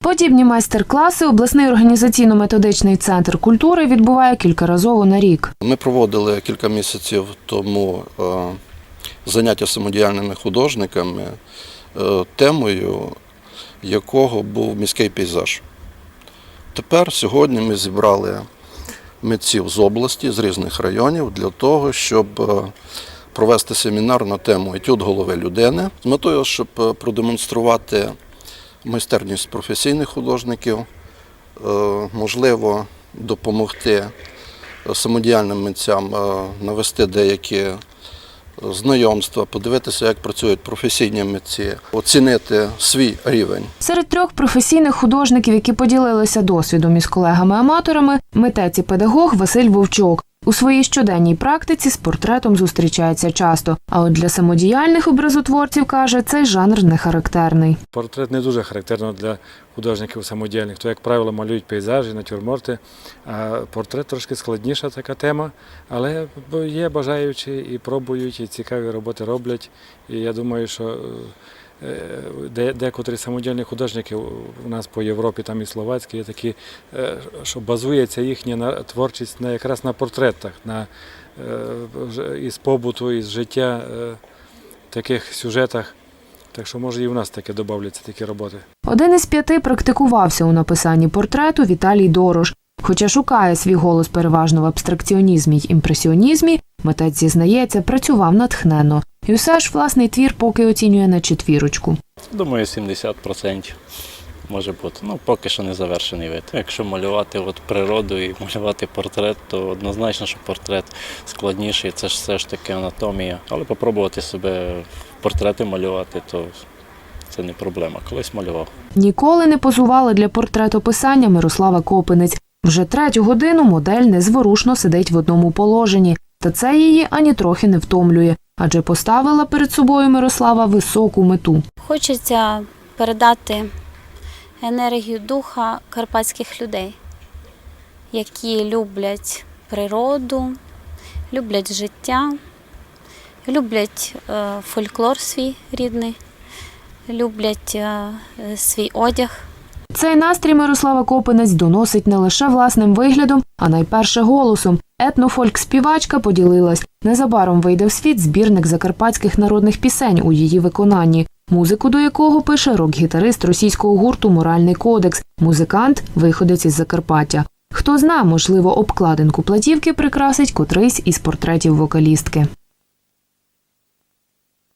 Подібні майстер-класи обласний організаційно-методичний центр культури відбуває кількаразово на рік. Ми проводили кілька місяців тому е, заняття самодіяльними художниками, е, темою якого був міський пейзаж. Тепер сьогодні ми зібрали митців з області, з різних районів для того, щоб е, провести семінар на тему етюд голови людини з метою, щоб продемонструвати майстерність професійних художників, е, можливо, допомогти самодіяльним митцям е, навести деякі знайомства, подивитися, як працюють професійні митці, оцінити свій рівень. Серед трьох професійних художників, які поділилися досвідом із колегами-аматорами, митець і педагог Василь Вовчок. У своїй щоденній практиці з портретом зустрічається часто. А от для самодіяльних образотворців каже, цей жанр не характерний. Портрет не дуже характерно для художників самодільних. То, як правило, малюють пейзажі, натюрморти. А портрет трошки складніша така тема, але є бажаючі і пробують, і цікаві роботи роблять. І я думаю, що де- декотрі самодільні художники у нас по Європі, там і словацькі, є такі, е, що базується їхня творчість на, якраз на портретах, на, е, із побуту, із життя, е, таких сюжетах. Так що може і в нас таке додавляться такі роботи. Один із п'яти практикувався у написанні портрету Віталій Дорош. Хоча шукає свій голос переважно в абстракціонізмі й імпресіонізмі, митець зізнається, працював натхненно. І все ж власний твір поки оцінює на четвірочку. Думаю, 70% може бути. Ну, поки що не завершений вид. Якщо малювати от природу і малювати портрет, то однозначно, що портрет складніший, це ж все ж таки анатомія. Але попробувати себе портрети малювати, то це не проблема. Колись малював. Ніколи не позувала для портретописання Мирослава Копинець. Вже третю годину модель незворушно сидить в одному положенні, та це її ані трохи не втомлює, адже поставила перед собою Мирослава високу мету. Хочеться передати енергію духа карпатських людей, які люблять природу, люблять життя, люблять е, фольклор свій рідний, люблять е, свій одяг. Цей настрій Мирослава Копинець доносить не лише власним виглядом, а найперше голосом. Етнофольк-співачка поділилась. Незабаром вийде в світ збірник закарпатських народних пісень у її виконанні, музику до якого пише рок-гітарист російського гурту Моральний кодекс, музикант, виходець із Закарпаття. Хто зна, можливо, обкладинку платівки прикрасить котрийсь із портретів вокалістки.